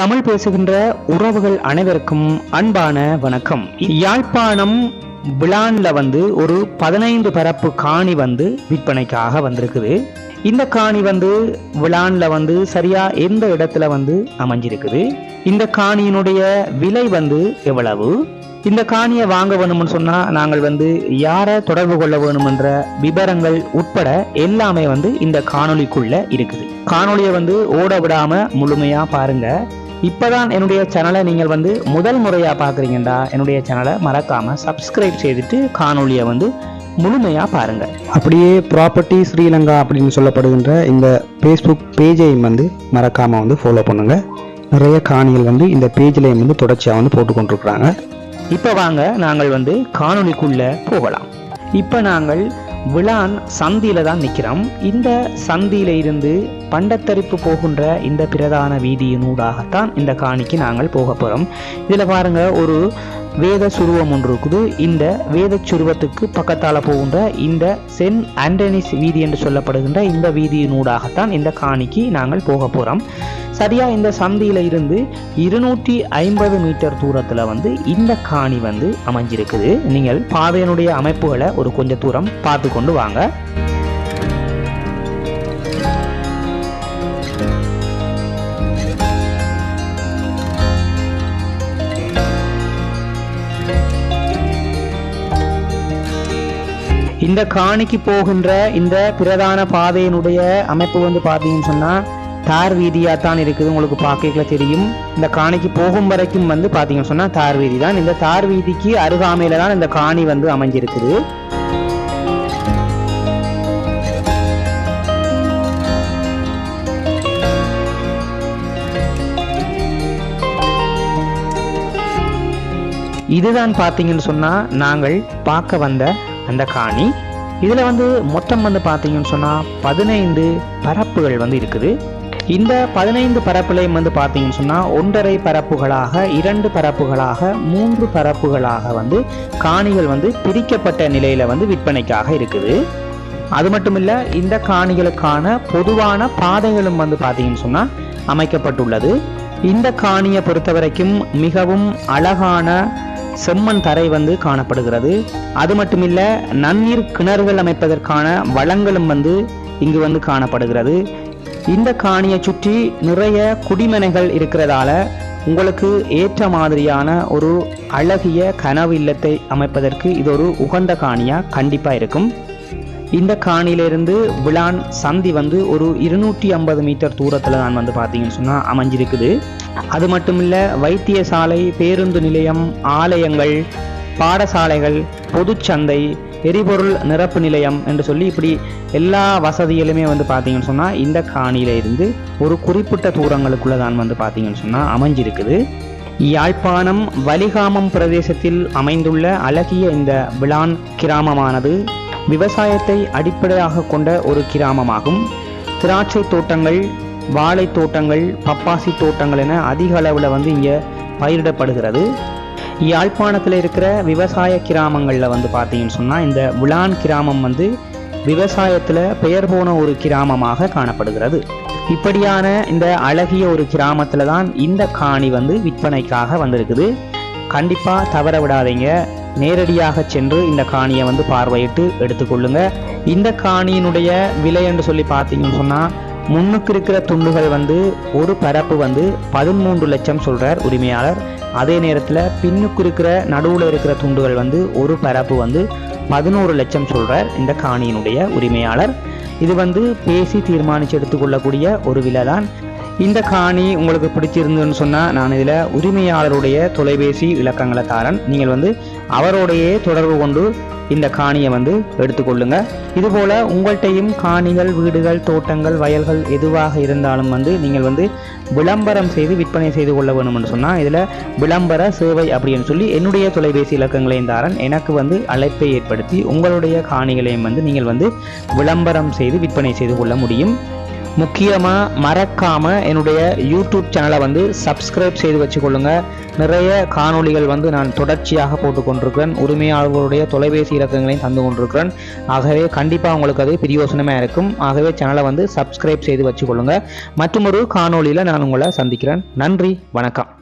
தமிழ் பேசுகின்ற உறவுகள் அனைவருக்கும் அன்பான வணக்கம். யாழ்ப்பாணம் விழான்ல வந்து ஒரு பதினைந்து பரப்பு காணி வந்து விற்பனைக்காக வந்திருக்குது. இந்த காணி வந்து விழான்ல வந்து சரியா எந்த இடத்துல வந்து அமைஞ்சிருக்குது? இந்த காணியினுடைய விலை வந்து எவ்வளவு? இந்த காணியை வாங்க வேணும்னு சொன்னா நாங்கள் வந்து யாரை தொடர்பு கொள்ள வேணுமென்ற விவரங்கள் உட்பட எல்லாமே வந்து இந்த காணொலிக்குள்ள இருக்குது. காணொலியை வந்து ஓட விடாம முழுமையா பாருங்க. இப்பதான் என்னுடைய சேனலை நீங்கள் வந்து முதல் முறையா பாக்குறீங்கடா என்னுடைய சேனலை மறக்காம சப்ஸ்கிரைப் செய்துட்டு காணொளியை வந்து முழுமையா பாருங்க. அப்படியே ப்ராப்பர்ட்டி ஸ்ரீலங்கா அப்படின்னு சொல்லப்படுகின்ற இந்த ஃபேஸ்புக் பேஜையும் வந்து மறக்காமல் வந்து ஃபாலோ பண்ணுங்க. நிறைய காணிகள் வந்து இந்த பேஜ்லேயும் வந்து தொடர்ச்சியாக வந்து போட்டு கொண்டிருக்கிறாங்க. இப்போ வாங்க நாங்கள் வந்து காணொளிக்குள்ள போகலாம். இப்போ நாங்கள் விழான் சந்தியில தான் நிற்கிறோம் இந்த சந்தியில இருந்து பண்டத்தரிப்பு போகின்ற இந்த பிரதான வீதியினூடாகத்தான் இந்த காணிக்கு நாங்கள் போக போகிறோம் இதில் பாருங்க ஒரு வேத சுருவம் ஒன்று இருக்குது இந்த வேத சுருவத்துக்கு பக்கத்தால் போகின்ற இந்த சென்ட் ஆண்டனிஸ் வீதி என்று சொல்லப்படுகின்ற இந்த வீதியினூடாகத்தான் இந்த காணிக்கு நாங்கள் போக போகிறோம் சரியாக இந்த சந்தியில் இருந்து இருநூற்றி ஐம்பது மீட்டர் தூரத்தில் வந்து இந்த காணி வந்து அமைஞ்சிருக்குது. நீங்கள் பாதையினுடைய அமைப்புகளை ஒரு கொஞ்ச தூரம் பார்த்து கொண்டு வாங்க. இந்த காணிக்கு போகின்ற இந்த பிரதான பாதையினுடைய அமைப்பு வந்து பார்த்தீங்கன்னு சொன்னால் தார் வீதியாக தான் இருக்குது உங்களுக்கு பார்க்கல தெரியும். இந்த காணிக்கு போகும் வரைக்கும் வந்து பார்த்தீங்கன்னு சொன்னால் தார் வீதி தான். இந்த தார் வீதிக்கு அருகாமையில் தான் இந்த காணி வந்து அமைஞ்சிருக்குது. இதுதான் பார்த்தீங்கன்னு சொன்னால் நாங்கள் பார்க்க வந்த அந்த காணி. இதில் வந்து மொத்தம் வந்து பார்த்தீங்கன்னு சொன்னால் பதினைந்து பரப்புகள் வந்து இருக்குது. இந்த பதினைந்து பரப்புலையும் வந்து பார்த்தீங்கன்னு சொன்னா ஒன்றரை பரப்புகளாக இரண்டு பரப்புகளாக மூன்று பரப்புகளாக வந்து காணிகள் வந்து பிரிக்கப்பட்ட நிலையில் வந்து விற்பனைக்காக இருக்குது. அது மட்டும் இல்லை இந்த காணிகளுக்கான பொதுவான பாதைகளும் வந்து பார்த்தீங்கன்னு சொன்னால் அமைக்கப்பட்டுள்ளது. இந்த காணியை பொறுத்த வரைக்கும் மிகவும் அழகான செம்மண் தரை வந்து காணப்படுகிறது. அது மட்டுமில்ல நன்னீர் கிணறுகள் அமைப்பதற்கான வளங்களும் வந்து இங்கு வந்து காணப்படுகிறது. இந்த காணியை சுற்றி நிறைய குடிமனைகள் இருக்கிறதால உங்களுக்கு ஏற்ற மாதிரியான ஒரு அழகிய கனவு இல்லத்தை அமைப்பதற்கு இது ஒரு உகந்த காணியா கண்டிப்பா இருக்கும். இந்த காணியிலிருந்து விழான் சந்தி வந்து ஒரு இருநூற்றி ஐம்பது மீட்டர் தூரத்தில் தான் வந்து பார்த்தீங்கன்னு சொன்னால் அமைஞ்சிருக்குது. அது மட்டும் இல்லை வைத்தியசாலை பேருந்து நிலையம் ஆலயங்கள் பாடசாலைகள் பொதுச்சந்தை எரிபொருள் நிரப்பு நிலையம் என்று சொல்லி இப்படி எல்லா வசதிகளுமே வந்து பார்த்தீங்கன்னு சொன்னால் இந்த காணியில இருந்து ஒரு குறிப்பிட்ட தூரங்களுக்குள்ளே தான் வந்து பார்த்தீங்கன்னு சொன்னால் அமைஞ்சிருக்குது. யாழ்ப்பாணம் வலிகாமம் பிரதேசத்தில் அமைந்துள்ள அழகிய இந்த விளான் கிராமமானது விவசாயத்தை அடிப்படையாக கொண்ட ஒரு கிராமமாகும். திராட்சை தோட்டங்கள் வாழை தோட்டங்கள் பப்பாசி தோட்டங்கள் என அதிக அளவில் வந்து இங்கே பயிரிடப்படுகிறது. யாழ்ப்பாணத்தில் இருக்கிற விவசாய கிராமங்களில் வந்து பார்த்தீங்கன்னு சொன்னால் இந்த உலான் கிராமம் வந்து விவசாயத்தில் பெயர் போன ஒரு கிராமமாக காணப்படுகிறது. இப்படியான இந்த அழகிய ஒரு கிராமத்தில் தான் இந்த காணி வந்து விற்பனைக்காக வந்திருக்குது. கண்டிப்பாக தவற விடாதீங்க. நேரடியாக சென்று இந்த காணியை வந்து பார்வையிட்டு எடுத்துக்கொள்ளுங்க. இந்த காணியினுடைய விலை என்று சொல்லி பார்த்தீங்கன்னு சொன்னால் முன்னுக்கு இருக்கிற துண்டுகள் வந்து ஒரு பரப்பு வந்து பதிமூன்று லட்சம் சொல்றார் உரிமையாளர். அதே நேரத்தில் பின்னுக்கு இருக்கிற நடுவில் இருக்கிற துண்டுகள் வந்து ஒரு பரப்பு வந்து பதினோரு லட்சம் சொல்றார் இந்த காணியினுடைய உரிமையாளர். இது வந்து பேசி தீர்மானித்து எடுத்துக்கொள்ளக்கூடிய ஒரு விலை தான் இந்த காணி உங்களுக்கு பிடிச்சிருந்துன்னு சொன்னால் நான் இதில் உரிமையாளருடைய தொலைபேசி இலக்கங்களை தாரன் நீங்கள் வந்து அவரோடையே தொடர்பு கொண்டு இந்த காணியை வந்து எடுத்துக்கொள்ளுங்க. இதுபோல் உங்கள்கிட்டையும் காணிகள் வீடுகள் தோட்டங்கள் வயல்கள் எதுவாக இருந்தாலும் வந்து நீங்கள் வந்து விளம்பரம் செய்து விற்பனை செய்து கொள்ள வேணும்னு சொன்னால் இதில் விளம்பர சேவை அப்படின்னு சொல்லி என்னுடைய தொலைபேசி இலக்கங்களையும் தாரன் எனக்கு வந்து அழைப்பை ஏற்படுத்தி உங்களுடைய காணிகளையும் வந்து நீங்கள் வந்து விளம்பரம் செய்து விற்பனை செய்து கொள்ள முடியும். முக்கியமாக மறக்காமல் என்னுடைய யூடியூப் சேனலை வந்து சப்ஸ்கிரைப் செய்து வச்சுக்கொள்ளுங்க. நிறைய காணொளிகள் வந்து நான் தொடர்ச்சியாக போட்டு கொண்டிருக்கிறேன் உரிமையாளர்களுடைய தொலைபேசி இலக்கங்களையும் தந்து கொண்டிருக்கிறேன். ஆகவே கண்டிப்பாக உங்களுக்கு அது பிரியோசனமாக இருக்கும். ஆகவே சேனலை வந்து சப்ஸ்கிரைப் செய்து வச்சுக்கொள்ளுங்க. மற்றும் ஒரு காணொளியில் நான் உங்களை சந்திக்கிறேன். நன்றி வணக்கம்.